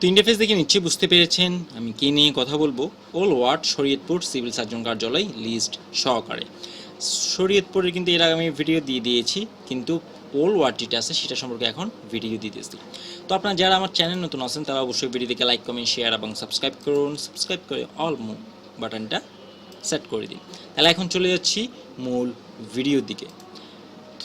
তো ইন্টারফেস দেখে নিশ্চয়ই বুঝতে পেরেছেন। আমি কী নিয়ে কথা বলব? All ward, Shariatpur civil surgeon কার্যালয়, লিস্ট সহকারে। শরীয়তপুরের কিন্তু এর আগে আমি ভিডিও দিয়ে দিয়েছি, কিন্তু ওল ওয়ার্ড যেটা আছে, সেটা সম্পর্কে এখন ভিডিও দিতেছি। তো আপনারা যারা আমার চ্যানেল নতুন আছেন, তারা অবশ্যই ভিডিওটিকে লাইক কমেন্ট শেয়ার এবং সাবস্ক্রাইব করুন। সাবস্ক্রাইব করে অল বাটনটা সেট করে দিন। তাহলে এখন চলে যাচ্ছি মূল ভিডিওর দিকে।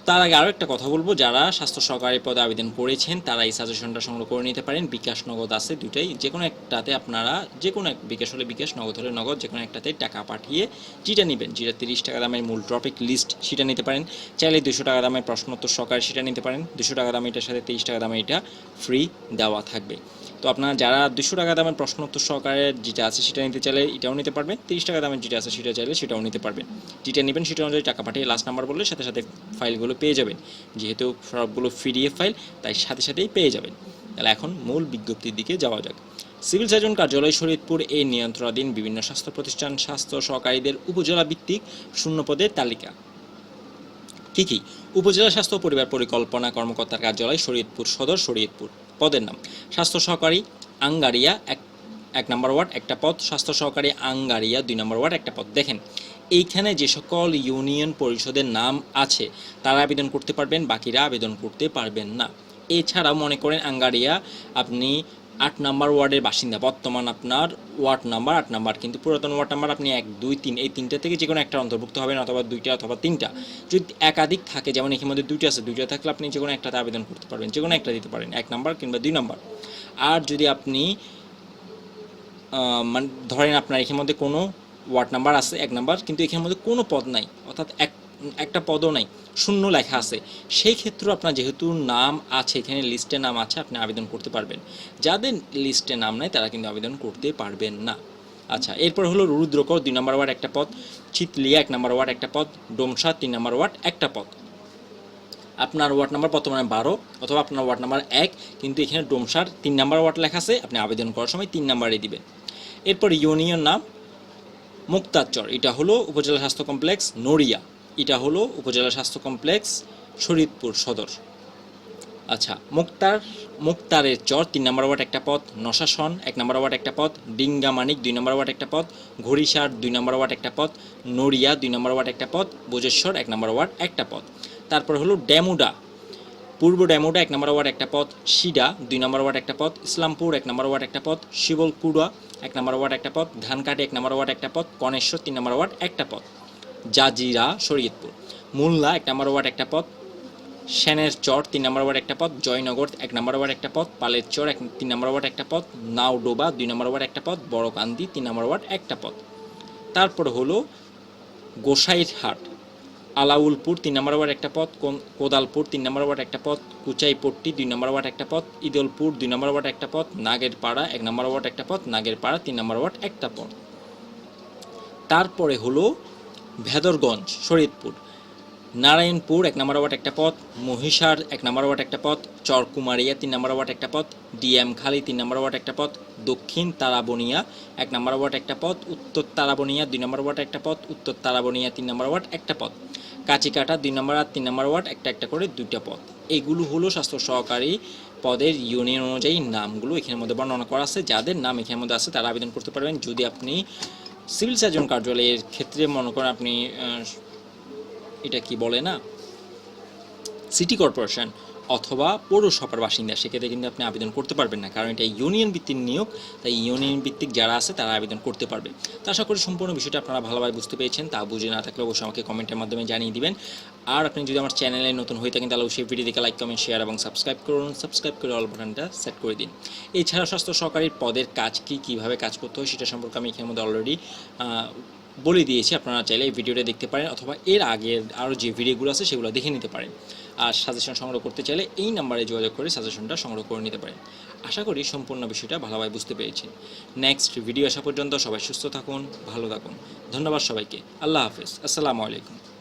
তার আগে আরও একটা কথা বলব, যারা স্বাস্থ্য সহকারী পদে আবেদন করেছেন, তারা এই সাজেশনটা সংগ্রহ করে নিতে পারেন। বিকাশ নগদ আছে দুটাই যে কোনো একটাতে আপনারা যে কোনো এক বিকাশ হলে বিকাশ, নগদ হলে নগদ যে কোনো একটাতে টাকা পাঠিয়ে যেটা নেবেন, যেটা তিরিশ টাকা দামের মূল টপিক লিস্ট সেটা নিতে পারেন। চাইলে দুশো টাকা দামের প্রশ্নোত্তর সহকারে সেটা নিতে পারেন। দুশো টাকা দামে এটার সাথে তিরিশ টাকা দামে এটা ফ্রি দেওয়া থাকবে। তো আপনারা যারা দুশো টাকা দামের প্রশ্নোত্তর সহকারে যেটা আছে সেটা নিতে চাইলে এটাও নিতে পারবেন তিরিশ টাকা দামের যেটা আছে সেটা চাইলে সেটাও নিতে পারবেন যেটা নেবেন সেটা অনুযায়ী টাকা পাঠিয়ে লাস্ট নাম্বার বললে সাথে সাথে ফাইলগুলো পেয়ে যাবেন। যেহেতু সবগুলো পিডিএফ ফাইল তাই সাথে সাথেই পেয়ে যাবেন। তাহলে এখন মূল বিজ্ঞপ্তির দিকে যাওয়া যাক। সিভিল সার্জন কার্যালয় শরীয়তপুর এই নিয়ন্ত্রণাধীন বিভিন্ন স্বাস্থ্য প্রতিষ্ঠান স্বাস্থ্য সহকারীদের উপজেলা ভিত্তিক শূন্য পদের তালিকা। কি কি? উপজেলা স্বাস্থ্য পরিবার পরিকল্পনা কর্মকর্তার কার্যালয় শরীয়তপুর সদর শরীয়তপুর পদের নাম। স্বাস্থ্য সহকারী আঙ্গারিয়া এক এক নম্বর ওয়ার্ড, একটা পদ। স্বাস্থ্য সহকারী আঙ্গারিয়া দুই নম্বর ওয়ার্ড, একটা পদ। দেখেন, এইখানে যে সকল ইউনিয়ন পরিষদের নাম আছে, তারা আবেদন করতে পারবেন, বাকিরা আবেদন করতে পারবেন না। এছাড়াও মনে করেন, আঙ্গারিয়া আপনি আট নাম্বার ওয়ার্ডের বাসিন্দা। বর্তমান আপনার ওয়ার্ড নাম্বার আট নাম্বার, কিন্তু পুরাতন ওয়ার্ড নাম্বার আপনি এক, দুই, তিন, এই তিনটা থেকে যে কোনো একটা অন্তর্ভুক্ত হবেন অথবা দুইটা অথবা তিনটা। যদি একাধিক থাকে, যেমন এখানে মধ্যে দুইটা আছে, দুইটা থাকলে আপনি যে কোনো একটাতে আবেদন করতে পারবেন যে কোনো একটা দিতে পারেন, এক নাম্বার কিংবা দুই নাম্বার। আর যদি আপনি মানে ধরেন আপনার এখানের মধ্যে কোনো ওয়ার্ড নাম্বার আছে, এক নাম্বার, কিন্তু এখানের মধ্যে কোনো পদ নাই, অর্থাৎ এক একটা পদও নাই, শূন্য লেখা আছে। সেই ক্ষেত্রে আপনার যেহেতু নাম আছে, এখানে লিস্টে নাম আছে, আপনি আবেদন করতে পারবেন। যাদের লিস্টে নাম নাই, তারা কিন্তু আবেদন করতে পারবেন না। আচ্ছা এরপর হলো রুদ্রকর দুই নম্বর ওয়ার্ড একটা পদ, চিতলিয়া এক নম্বর ওয়ার্ড একটা পদ, ডোমসা তিন নম্বর ওয়ার্ড একটা পদ। আপনার ওয়ার্ড নাম্বার বর্তমানে বারো, অথবা আপনার ওয়ার্ড নাম্বার এক, কিন্তু এখানে ডোমসার তিন নাম্বার ওয়ার্ড লেখা আছে, আপনি আবেদন করার সময় তিন নাম্বারে দিবেন। এরপর ইউনিয়ন নাম, মুক্তাচর, এটা হলো উপজেলা স্বাস্থ্য কমপ্লেক্স, নড়িয়া। এটা হলো উপজেলা স্বাস্থ্য কমপ্লেক্স শরীদপুর সদর আচ্ছা মুক্তার মুক্তারের চর তিন নম্বর ওয়ার্ড একটা পথ নশাসন এক নম্বর ওয়ার্ড একটা পদ ডিঙ্গামানিক দুই নম্বর ওয়ার্ড একটা পথ ঘড়িসার দুই নম্বর ওয়ার্ড একটা পথ নড়িয়া দুই নম্বর ওয়ার্ড একটা পথ বোজেশ্বর এক নম্বর ওয়ার্ড একটা পথ তারপর হলো ড্যামুডা পূর্ব ড্যামুডা এক নম্বর ওয়ার্ড একটা পথ শিডা দুই নম্বর ওয়ার্ড একটা পথ ইসলামপুর এক নম্বর ওয়ার্ড একটা পথ শিবলকুড়া এক নম্বর ওয়ার্ড একটা পথ ধানকাটি এক নম্বর ওয়ার্ড একটা পথ কনেশ্বর তিন নম্বর ওয়ার্ড একটা পদ জাজিরা শরীয়তপুর মোল্লা এক নম্বর ওয়ার্ড একটা পথ সেনের চর তিন নম্বর ওয়ার্ড একটা পথ জয়নগর এক নম্বর ওয়ার্ড একটা পথ পালের চর এক তিন নম্বর ওয়ার্ড একটা পদ নাওডোবা দুই নম্বর ওয়ার্ড একটা পদ বড়কান্দি তিন নম্বর ওয়ার্ড একটা পথ তারপর হলো গোসাইরহাট আলাউলপুর তিন নম্বর ওয়ার্ড একটা পথ কোদালপুর তিন নম্বর ওয়ার্ড একটা পথ কুচাইপট্টি দুই নম্বর ওয়ার্ড একটা পথ ইদলপুর দুই নম্বর ওয়ার্ড একটা পদ নাগেরপাড়া এক নম্বর ওয়ার্ড একটা পদ নাগেরপাড়া তিন নম্বর ওয়ার্ড একটা পথ তারপরে হলো ভেদরগঞ্জ, শরীদপুর। নারায়ণপুর এক নম্বর ওয়ার্ড একটা পথ, মহিষার এক নম্বর ওয়ার্ড একটা পদ চরকুমারিয়া তিন নম্বর ওয়ার্ড একটা পদ ডিএম খালি তিন নম্বর ওয়ার্ড একটা পথ, দক্ষিণ তারাবনিয়া এক নম্বর ওয়ার্ড একটা পথ, উত্তর তারাবনিয়া দুই নম্বর ওয়ার্ড একটা পথ, উত্তর তারাবনিয়া তিন নম্বর ওয়ার্ড একটা পদ কাচিকাটা দুই নম্বর আর তিন নম্বর ওয়ার্ড একটা একটা করে দুইটা পথ। এগুলো হলো স্বাস্থ্য সহকারী পদের ইউনিয়ন অনুযায়ী নামগুলো এখানের মধ্যে বর্ণনা করা আছে। যাদের নাম এখানের মধ্যে আছে, তারা আবেদন করতে পারবেন। যদি আপনি সিভিল সার্জন কার্যালয়ের ক্ষেত্রে মনে করেন আপনি এটা কি বলে না? City corporation. অথবা পৌরসভার বাসিন্দা, সেক্ষেত্রে কিন্তু আপনি আবেদন করতে পারবেন না, কারণ এটা ইউনিয়ন ভিত্তিক নিয়োগ। তাই ইউনিয়ন ভিত্তিক যারা আছে, তারা আবেদন করতে পারবে। তো আশা করি সম্পূর্ণ বিষয়টা আপনারা ভালোভাবে বুঝতে পেরেছেন। তা বুঝে না থাকলে অবশ্যই আমাকে কমেন্টের মাধ্যমে জানিয়ে দিবেন। আর আপনি যদি আমার চ্যানেলে নতুন হয়ে থাকেন, তাহলে অবশ্যই দেখে লাইক কমেন্ট শেয়ার এবং সাবস্ক্রাইব করুন। সাবস্ক্রাইব করে অল বাটনটা সেট করে দিন। এছাড়া স্বাস্থ্য সহকারীর পদের কাজ কি, কীভাবে কাজ করতে হয়, সেটা সম্পর্কে আমি এখানের মধ্যে অলরেডি বলে দিয়েছি। আপনারা চাইলে এই ভিডিওটা দেখতে পারেন অথবা এর আগের আরও যে ভিডিওগুলো আছে, সেগুলো দেখে নিতে পারেন। আর সাজেশন সংগ্রহ করতে চাইলে এই নাম্বারে যোগাযোগ করে সাজেশনটা সংগ্রহ করে নিতে পারেন। আশা করি সম্পূর্ণ বিষয়টা ভালোভাবে বুঝতে পেরেছেন। নেক্সট ভিডিও আসা পর্যন্ত সবাই সুস্থ থাকুন, ভালো থাকুন। ধন্যবাদ সবাইকে। আল্লাহ হাফেজ। আসসালামু আলাইকুম।